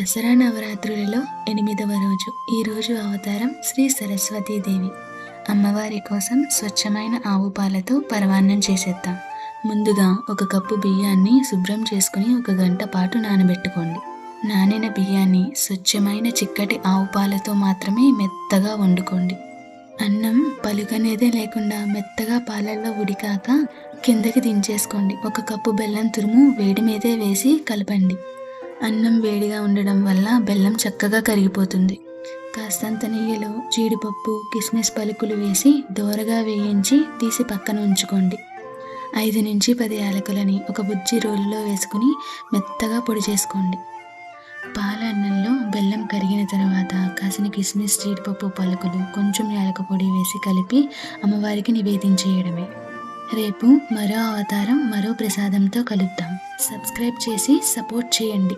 దసరా నవరాత్రులలో ఎనిమిదవ రోజు ఈరోజు అవతారం శ్రీ సరస్వతీదేవి అమ్మవారి కోసం స్వచ్ఛమైన ఆవు పాలతో పరమాన్నం చేసేద్దాం. ముందుగా ఒక కప్పు బియ్యాన్ని శుభ్రం చేసుకుని ఒక గంట పాటు నానబెట్టుకోండి. నానిన బియ్యాన్ని స్వచ్ఛమైన చిక్కటి ఆవు పాలతో మాత్రమే మెత్తగా వండుకోండి. అన్నం పలుకనేదే లేకుండా మెత్తగా పాలల్లో ఉడికాక కిందకి దించేసుకోండి. ఒక కప్పు బెల్లం తురుము వేడి మీదే వేసి కలపండి. అన్నం వేడిగా ఉండడం వల్ల బెల్లం చక్కగా కరిగిపోతుంది. కాస్తంత నెయ్యిలో జీడిపప్పు కిస్మిస్ పలుకులు వేసి దోరగా వేయించి తీసి పక్కన ఉంచుకోండి. ఐదు నుంచి పది యాలకులని ఒక బుజ్జి రోలులో వేసుకుని మెత్తగా పొడి చేసుకోండి. పాల అన్నంలో బెల్లం కరిగిన తర్వాత కాసిన కిస్మిస్ జీడిపప్పు పలుకులు కొంచెం యాలక పొడి వేసి కలిపి అమ్మవారికి నివేదించేయడమే. రేపు మరో అవతారం మరో ప్రసాదంతో కలుద్దాం. సబ్స్క్రైబ్ చేసి సపోర్ట్ చేయండి.